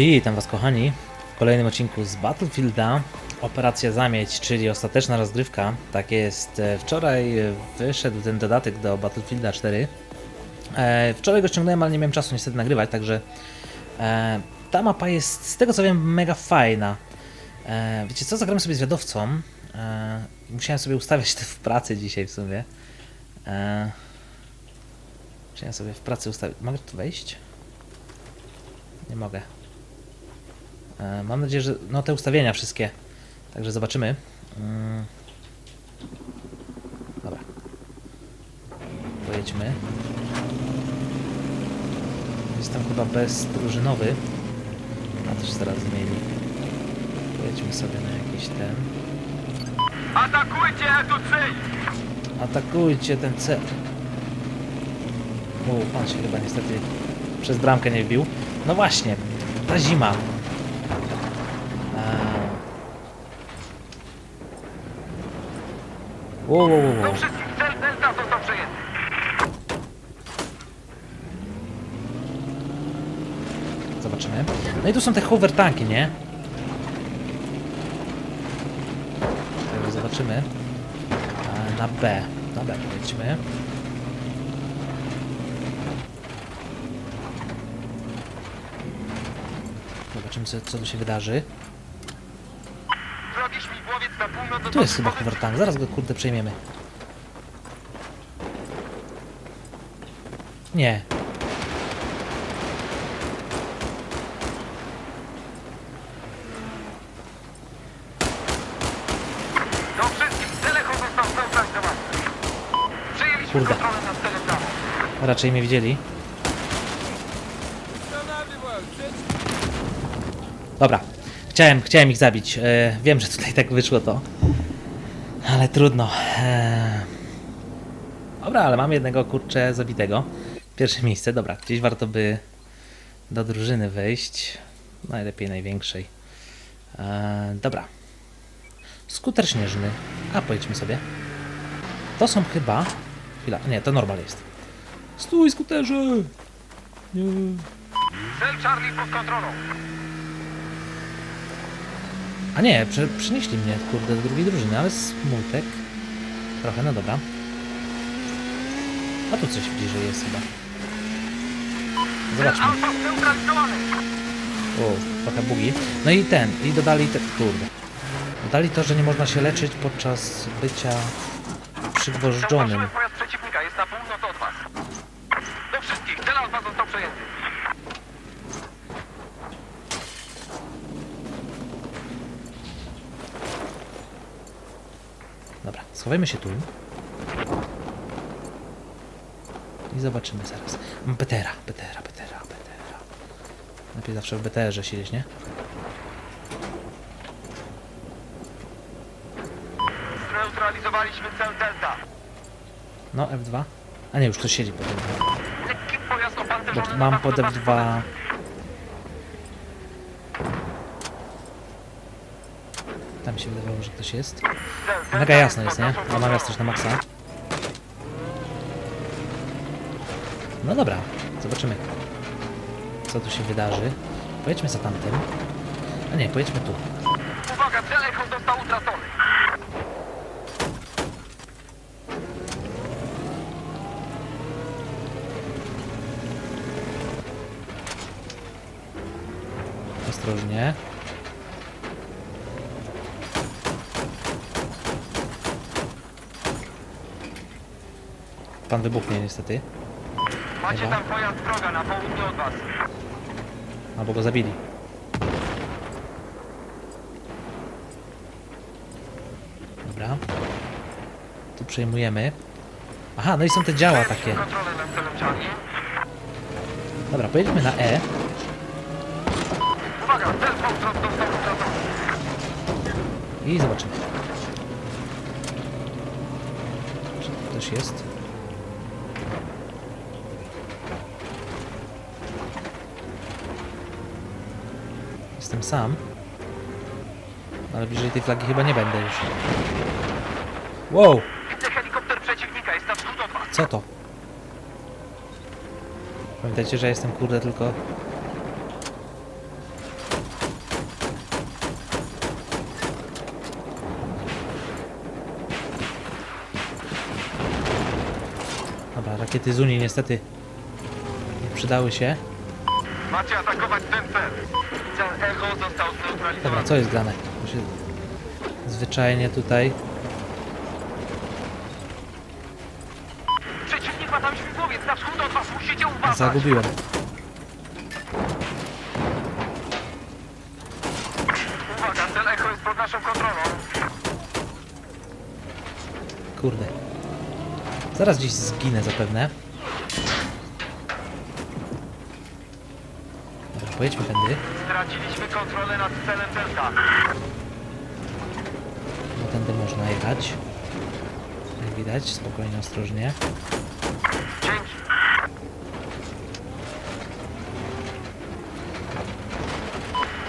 Witam Was kochani w kolejnym odcinku z Battlefielda. Operacja Zamieć, czyli ostateczna rozgrywka. Tak jest, e, wczoraj wyszedł ten dodatek do Battlefielda 4 e, Wczoraj go ściągnąłem, ale nie miałem czasu niestety nagrywać, także e, ta mapa jest z tego co wiem mega fajna. Wiecie co, zagramy sobie z wiadowcą. Musiałem sobie ustawiać to w pracy dzisiaj w sumie. Musiałem sobie w pracy ustawić, mogę tu wejść? Nie mogę Mam nadzieję, że no te ustawienia wszystkie. Także zobaczymy. Mm. Dobra. Pojedźmy. Jestem chyba bezdrużynowy. A też zaraz zmieni. Pojedźmy sobie na jakiś ten. Atakujcie tu cyj! Atakujcie ten cel. O, pan się chyba niestety przez bramkę nie wbił. No właśnie, ta zima. Wow, wow, wow, Do wszystkich cel Delta został przejęty. Zobaczymy. No i tu są te hover tanki, nie? Zobaczymy. Na B. Na B pojedźmy. Zobaczymy co, co tu się wydarzy. Wrogi śmigłowiec na północ od Tu jest chyba hover tank, zaraz go kurde przejmiemy. Nie. Do wszystkich Kurde. kontrolę nad Telegramem. Raczej mnie widzieli. Dobra. Chciałem, chciałem ich zabić. E, wiem, że tutaj tak wyszło to. Ale trudno. E, dobra, ale mam jednego kurczę zabitego. Pierwsze miejsce, dobra. Gdzieś warto by do drużyny wejść. Najlepiej największej. E, dobra. Skuter śnieżny. A, pojedźmy sobie. To są chyba... Chwila, nie, to normal jest. Stój, skuterze! Nie. Cel Charlie pod kontrolą. A nie, prze, przynieśli mnie, kurde, do drugiej drużyny, ale smutek. Trochę, no dobra. A tu coś bliżej jest chyba. Zobaczmy. O, trochę bugi. No i ten, i dodali te... Kurde. Dodali to, że nie można się leczyć podczas bycia przygwożdżonym. Zauważyłem przeciwnika. Jest na północ od was. Do wszystkich. Został przejęty. Dobra, schowajmy się tu. I zobaczymy zaraz. Mam Petera, Petera, Petera, Petera. Lepiej zawsze w Beterze siedzieć, nie? Zneutralizowaliśmy cel Delta. No, F2. A nie, już ktoś siedzi po tym. Mam pod wschód od F2. Tam się wydawało, że ktoś jest. Mega jasno jest, nie? A mam jasność na maksa. No dobra, zobaczymy. Co tu się wydarzy. Pojedźmy za tamtym. A nie, pojedźmy tu. Uwaga, Echo został utracony. Ostrożnie. Pan wybuchnie niestety. Macie Dobra. tam pojazd wroga na południe od was. Albo go zabili. Dobra. Tu przejmujemy. Aha, no i są te działa takie. Dobra, pojedźmy na E. Uwaga, cel. I zobaczymy. Czy tu ktoś jest? jestem sam. Ale bliżej tej flagi chyba nie będę już. Wow! Widzę helikopter przeciwnika, jest na od was. Co to? Pamiętajcie, że jestem kurde tylko... Dobra, rakiety z Unii niestety nie przydały się. Macie atakować ten cel. Cel Echo został Dobra, co jest grane? Zwyczajnie tutaj... Przeciwnik ma tam śmigłowiec na wschód od was. Musicie uważać. Zagubiłem. Uwaga, cel Echo jest pod naszą kontrolą. Kurde. Zaraz gdzieś zginę zapewne. Pojedźmy tędy. Straciliśmy kontrolę nad celem Delta. Bo tędy można jechać. Jak widać, spokojnie, ostrożnie. Dzięki.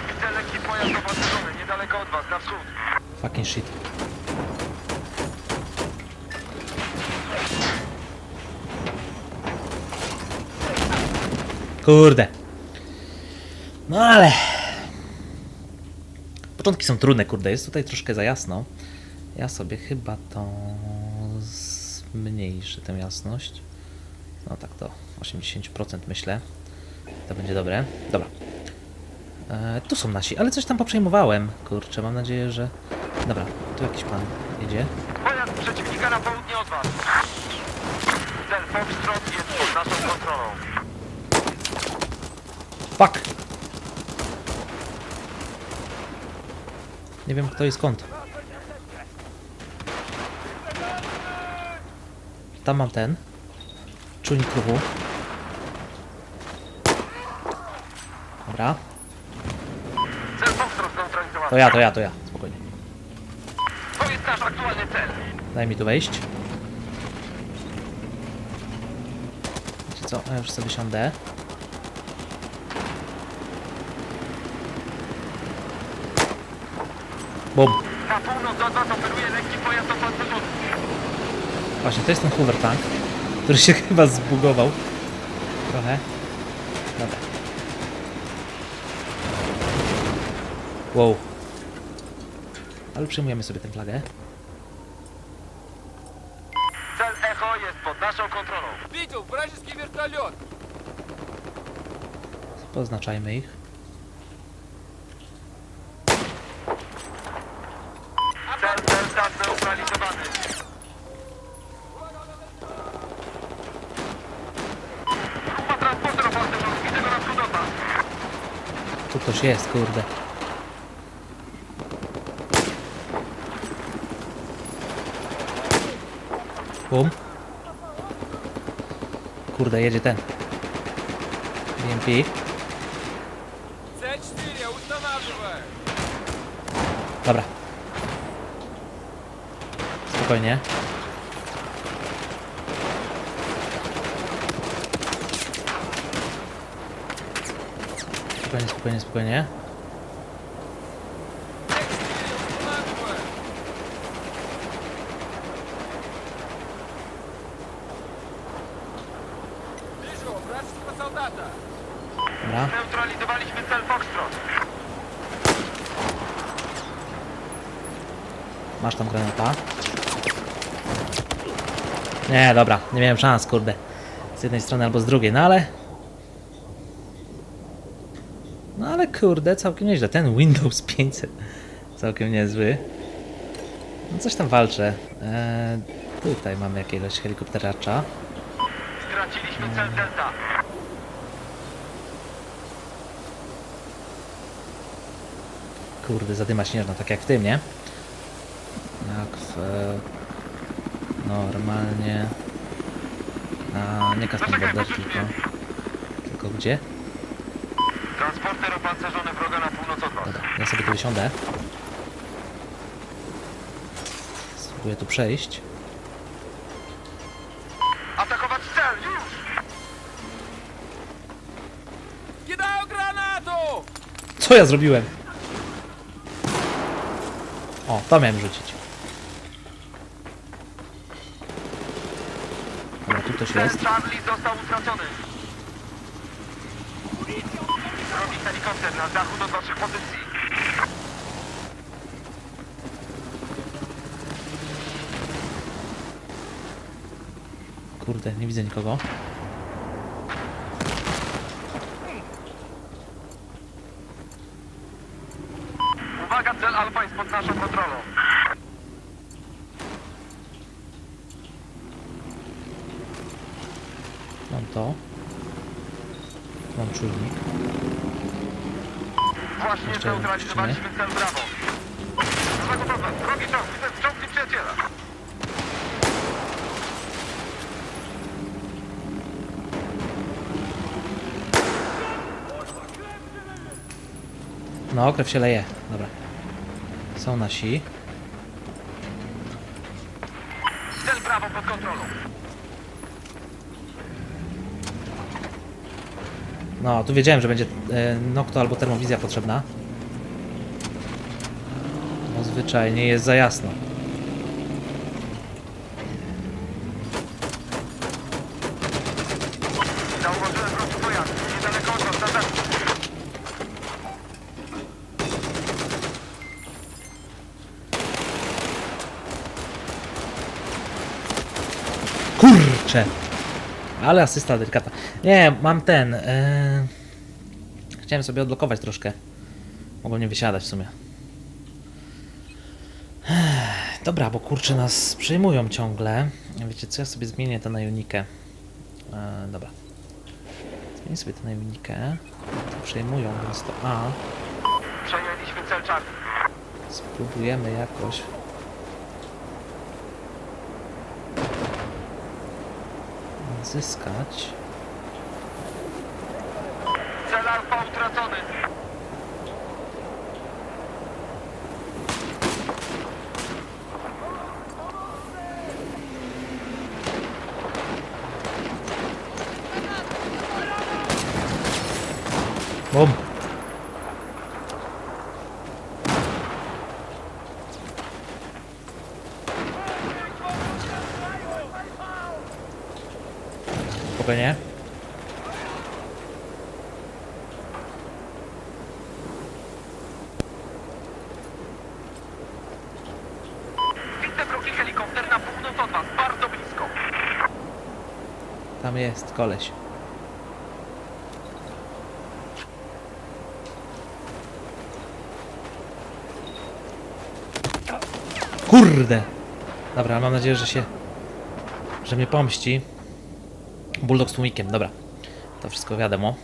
Widzę lekki pojazd opancerzony niedaleko od was, na wschód. Fucking shit. Kurde. No ale... Początki są trudne, kurde. Jest tutaj troszkę za jasno. Ja sobie chyba to zmniejszę tę jasność. No tak to 80% myślę. To będzie dobre. Dobra. E, tu są nasi, ale coś tam poprzejmowałem. Kurczę, mam nadzieję, że... Dobra, tu jakiś pan jedzie. Pojazd przeciwnika na południe od was. Cel Foxtrot jest pod naszą kontrolą. Fuck! Nie wiem kto i skąd. Tam mam ten. Czujnik ruchu. Dobra. To ja, to ja, to ja. Spokojnie. To jest nasz aktualny cel. Daj mi tu wejść. Wiecie co? Ja już sobie siądę. Bob. Na północ od was operuje lekki pojazd opancerzony. Właśnie, to jest ten hoover tank, który się chyba zbugował. Trochę. Dobra. Wow. Ale przyjmujemy sobie tę flagę. Cel Echo jest pod naszą kontrolą. Widział, wrażeski wiertoliot! Poznaczajmy ich. już jest, kurde. Bum. Kurde, jedzie ten. BMP. Dobra. Spokojnie. Spokojnie, spokojnie, spokojnie. Dobra. Neutralizowaliśmy cel Foxtrot. Masz tam granata. Nie, dobra, nie miałem szans, kurde. Z jednej strony albo z drugiej, no ale kurde, całkiem nieźle. Ten Windows 500 całkiem niezły. No coś tam walczę. Eee, tutaj mamy jakiegoś helikopteracza. Straciliśmy cel Delta. Kurde, zadyma śnieżna, tak jak w tym, nie? Jak w... E, normalnie... A, nie custom border, tylko... Tylko gdzie? Transporter opancerzony wroga na północ od was. Dobra, ja sobie tu wysiądę. Spróbuję tu przejść. Atakować cel, już! Nie granatu! Co ja zrobiłem? O, to miałem rzucić. Dobra, tu ktoś jest. Charlie został utracony. Wrogi helikopter na zachód od waszych pozycji. kurde, nie widzę nikogo. Uwaga, cel Alfa jest pod naszą kontrolą. Mam to. Mam czujnik. Właśnie Jeszcze jeden zneutralizowaliśmy cel Brawo. Zagotowe, drogi czołg, widzę czołg przyjaciela. No, krew się leje. Dobra. Są nasi. Cel Brawo pod kontrolą. No, tu wiedziałem, że będzie e, Nocto albo termowizja potrzebna. No, zwyczajnie jest za jasno. Kurcze! Ale asysta delikatna. Nie, mam ten. E... Chciałem sobie odblokować troszkę. Mogłem nie wysiadać w sumie. Dobra, bo kurczę nas przejmują ciągle. Wiecie co, ja sobie zmienię to na Unikę. E, dobra. Zmienię sobie to na Unikę. To przejmują, więc to A. Przejęliśmy cel czarny. Spróbujemy jakoś. Zyskać. Cel Alfa utracony. Bum! Spokojnie. Widzę wrogi helikopter na północ od was, bardzo blisko. Tam jest koleś. Kurde! Dobra, mam nadzieję, że się... że mnie pomści. Bulldog z tłumikiem, dobra. To wszystko wiadomo.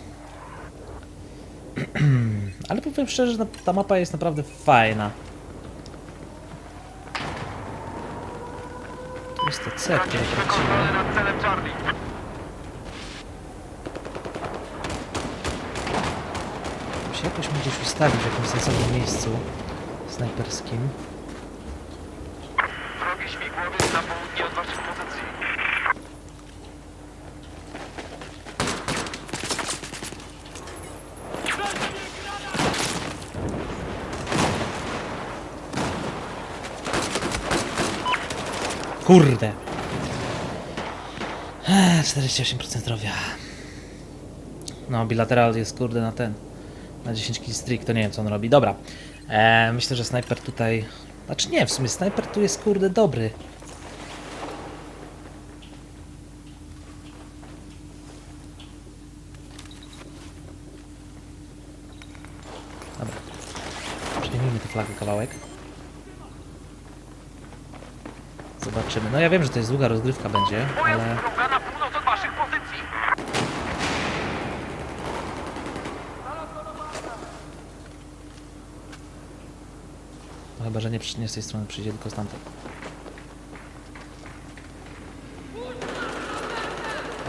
Ale powiem szczerze, że ta mapa jest naprawdę fajna. Które Traciliśmy kontrolę nad celem Charlie. się jakoś mu gdzieś ustawić w jakimś sensownym miejscu snajperskim. Wrogi śmigłowiec na południe od waszych pozycji. Kurde! Ech, 48% zdrowia. No, bilateral jest kurde na ten. Na 10 kill streak, to nie wiem co on robi. Dobra. E, myślę, że snajper tutaj. Znaczy nie, w sumie snajper tu jest kurde dobry. Dobra. Przejmijmy tę flagę kawałek. Zobaczymy. No ja wiem, że to jest długa rozgrywka będzie, ale... wroga na północ od waszych pozycji. No chyba, że nie, nie z tej strony przyjdzie, tylko z tamtej.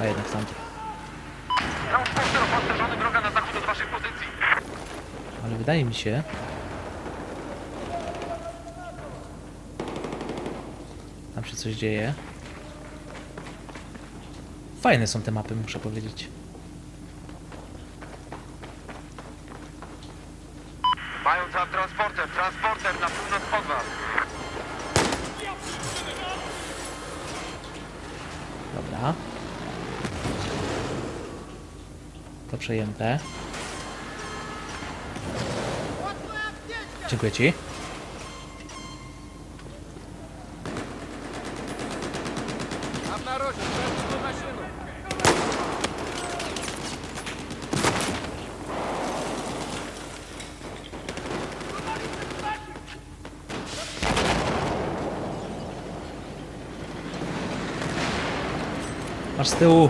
A jednak z tamtej. Ale wydaje mi się... Tam się coś dzieje. Fajne są te mapy, muszę powiedzieć. Mają tam transporter na północ od was. Dobra. To przejęte. Dziękuję ci. Masz z tyłu.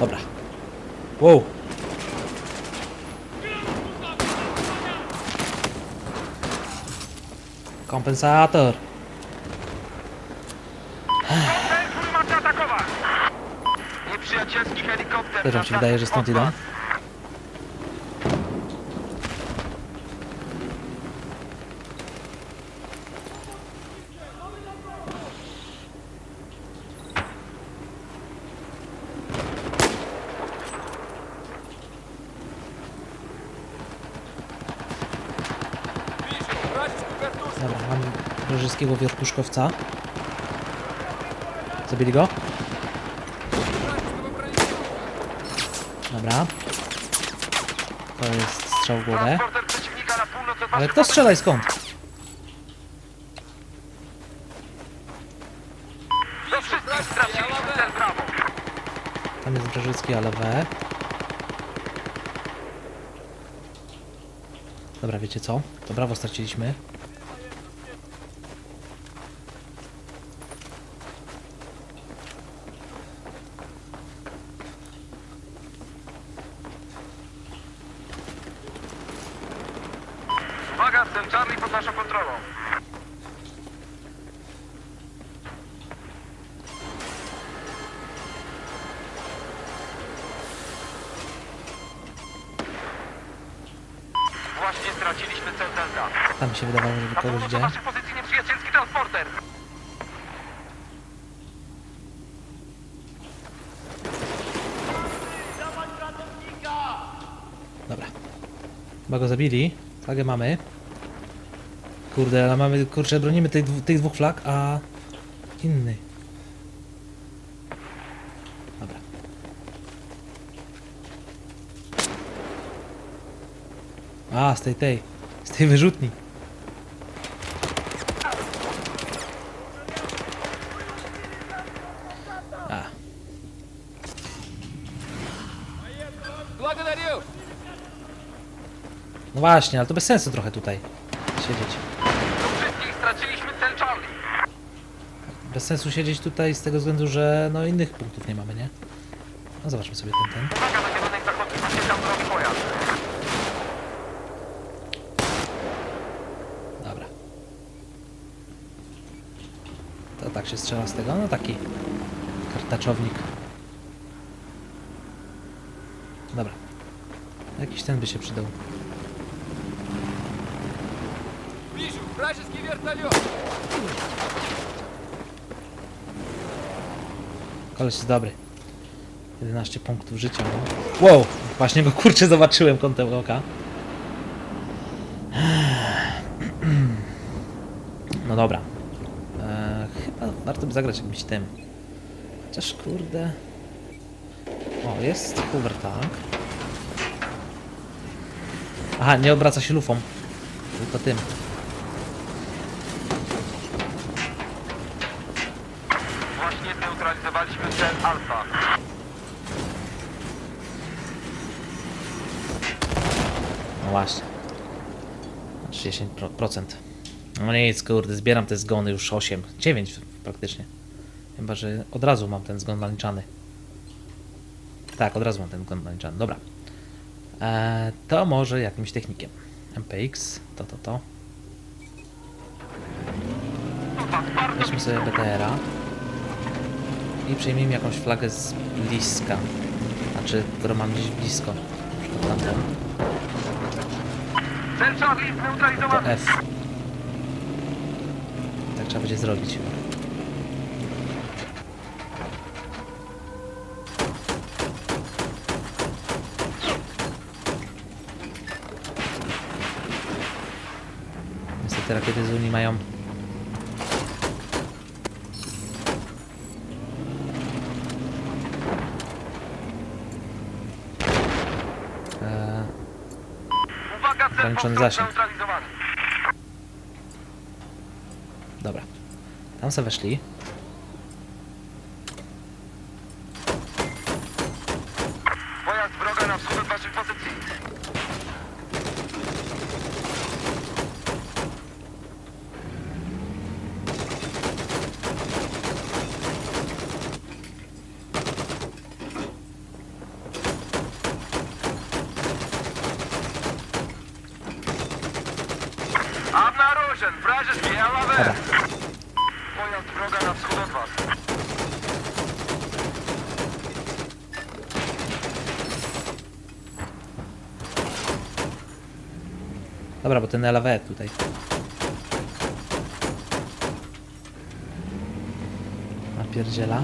Dobra. Wow. Kompensator. Też mi się wydaje, że stąd idą. Mam rożyskiego wiertuszkowca. Zabili go? Dobra. To jest strzał w głowę. Ale kto strzela i skąd? Tam jest Brzeżycki, ale we. Dobra, wiecie co? To brawo straciliśmy. Naszą kontrolą. Właśnie straciliśmy cel Delta. Tam się wydawało, że kogoś naszej pozycji nieprzyjacielski transporter. Dobra. Chyba go zabili. Flagę mamy. Kurde, ale mamy, kurczę, bronimy tych, tych dwóch flag, a inny. Dobra. A, z tej, tej, z tej wyrzutni. A. No właśnie, ale to bez sensu trochę tutaj siedzieć. Wszystkich straciliśmy cel Charlie. Bez sensu siedzieć tutaj z tego względu, że no innych punktów nie mamy, nie? No zobaczmy sobie ten, ten. Uwaga na kierunek zachodni, macie tam drogi pojazd. Dobra. To tak się strzela z tego, no taki kartaczownik. Dobra. Jakiś ten by się przydał. Koleś jest dobry. 11 punktów życia. No. Wow! Właśnie go kurczę zobaczyłem kątem oka. No dobra. Eee, chyba warto by zagrać jakimś tym. Chociaż kurde. O, jest Hoover Tank. Aha, nie obraca się lufą. Tylko tym. Zneutralizowaliśmy cel Alfa. No właśnie. 30%. No nic, kurde, zbieram te zgony już 8, 9 praktycznie. Chyba, że od razu mam ten zgon naliczany. Tak, od razu mam ten zgon naliczany. Dobra. Eee, to może jakimś technikiem. MPX, to, to, to. Weźmy sobie BTR-a. I przyjmijmy jakąś flagę z bliska. Znaczy, którą mam gdzieś blisko. Tamtą. To. F. Tak trzeba będzie zrobić. Niestety rakiety z Unii mają ograniczony zasięg. Dobra. Tam se weszli. Dobra. Pojazd wroga na wschód od was. Dobra, bo ten LAW tutaj. Napierdziela.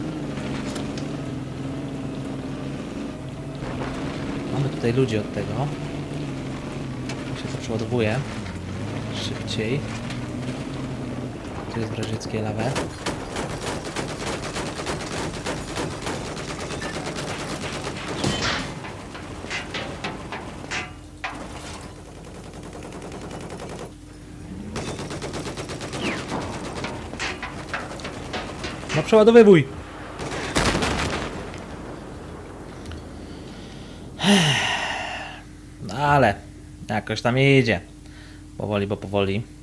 Mamy tutaj ludzi od tego. Się to przeładowuje. Szybciej. Jest wrażlickie LAW. No przeładowywuj! Ale jakoś tam idzie. Powoli, bo powoli.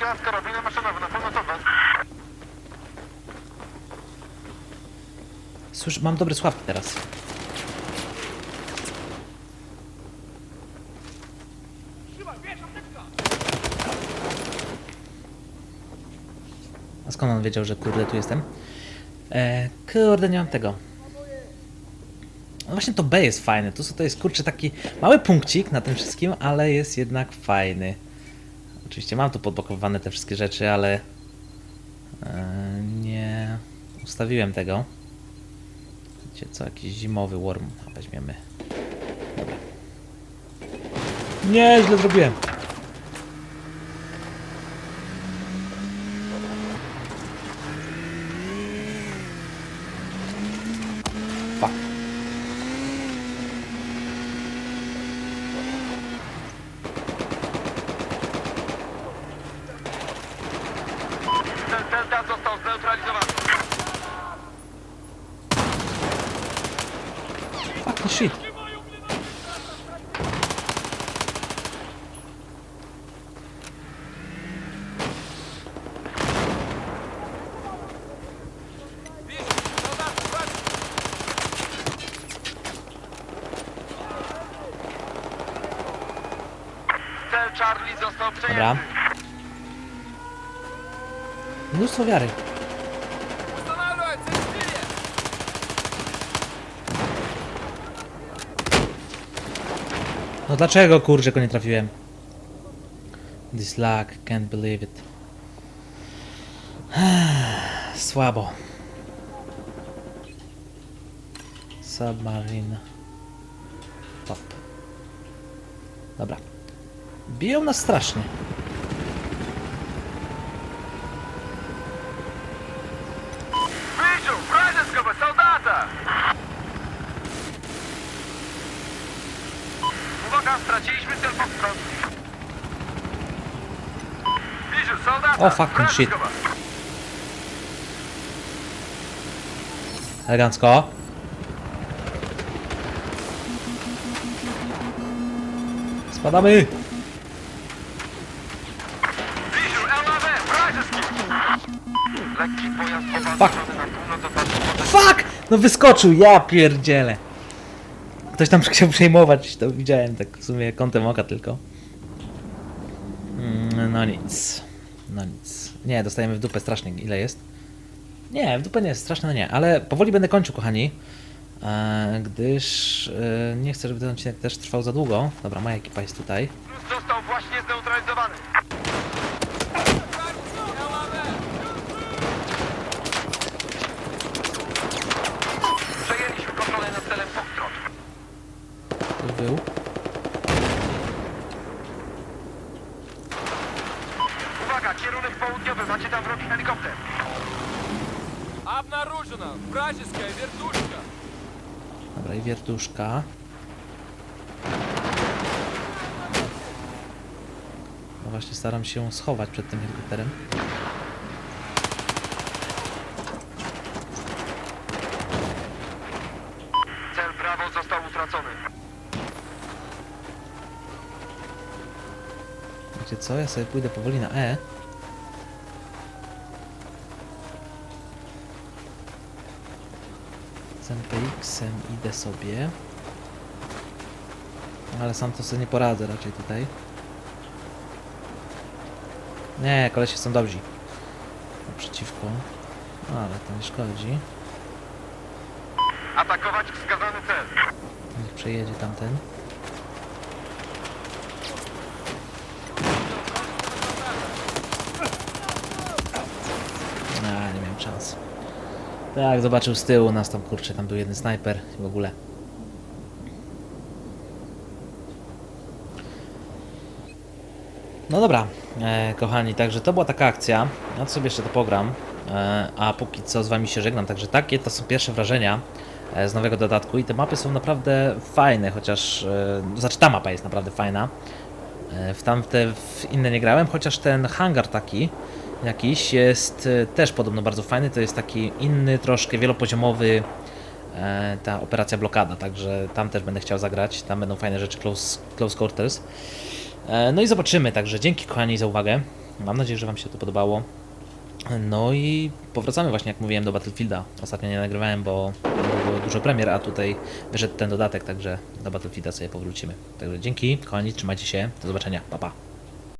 Przyjaciela z karabinem maszynowym na północ od was. Słysz, mam dobry sławki teraz. A skąd on wiedział, że kurde tu jestem? E, kurde, nie mam tego. No właśnie to B jest fajne. Tu to jest kurczę taki mały punkcik na tym wszystkim, ale jest jednak fajny. Oczywiście mam tu podblokowane te wszystkie rzeczy, ale e, nie ustawiłem tego. Wiecie co, jakiś zimowy worm weźmiemy. Dobra. Nie, źle zrobiłem. Fuck. Dobra. Mnóstwo wiary. No dlaczego kurczę go nie trafiłem? This luck, can't believe it. Słabo. Submarine. Top. Dobra. Biją nas strasznie. Вижу вражеского солдата! Uwaga, straciliśmy cel Foxtrot. Вижу солдата! O, fucking shit. вражеского. Elegancko. Spadamy! No wyskoczył, ja pierdzielę. Ktoś tam chciał przejmować, to widziałem tak w sumie kątem oka tylko. Mm, No nic. No nic. Nie, dostajemy w dupę strasznie. Ile jest? Nie, w dupę nie, straszne nie, ale powoli będę kończył, kochani, e, gdyż e, nie chcę, żeby ten odcinek też trwał za długo. Dobra, moja ekipa jest tutaj. Został właśnie zneutralizowany. Tu był. Uwaga, kierunek południowy, macie tam wrogi helikopter. Обнаружена вражеская вертушка! Dobra, i wiertuszka. No właśnie, staram się schować przed tym helikopterem. Co? Ja sobie pójdę powoli na E. Z MPX-em idę sobie. Ale sam to sobie nie poradzę raczej tutaj. Nie, kolesie są dobrzy. Naprzeciwko. Ale to nie szkodzi. Atakować wskazany cel. Niech przejedzie tamten. A, nie miałem szans. Tak, zobaczył z tyłu nas tam, kurczę, tam był jeden snajper i w ogóle. No dobra, e, kochani, także to była taka akcja. Ja sobie jeszcze to pogram, e, a póki co z wami się żegnam. Także takie to są pierwsze wrażenia e, z nowego dodatku i te mapy są naprawdę fajne, chociaż, e, znaczy ta mapa jest naprawdę fajna. E, w tamte, w inne nie grałem, chociaż ten hangar taki jakiś jest e, też podobno bardzo fajny. To jest taki inny, troszkę wielopoziomowy e, ta operacja blokada, także tam też będę chciał zagrać. Tam będą fajne rzeczy, close, close quarters. E, No i zobaczymy, także dzięki kochani za uwagę. Mam nadzieję, że Wam się to podobało. No i powracamy właśnie, jak mówiłem, do Battlefielda. Ostatnio nie nagrywałem, bo było dużo premier, a tutaj wyszedł ten dodatek, także do Battlefielda sobie powrócimy. Także dzięki, kochani, trzymajcie się, do zobaczenia, pa pa.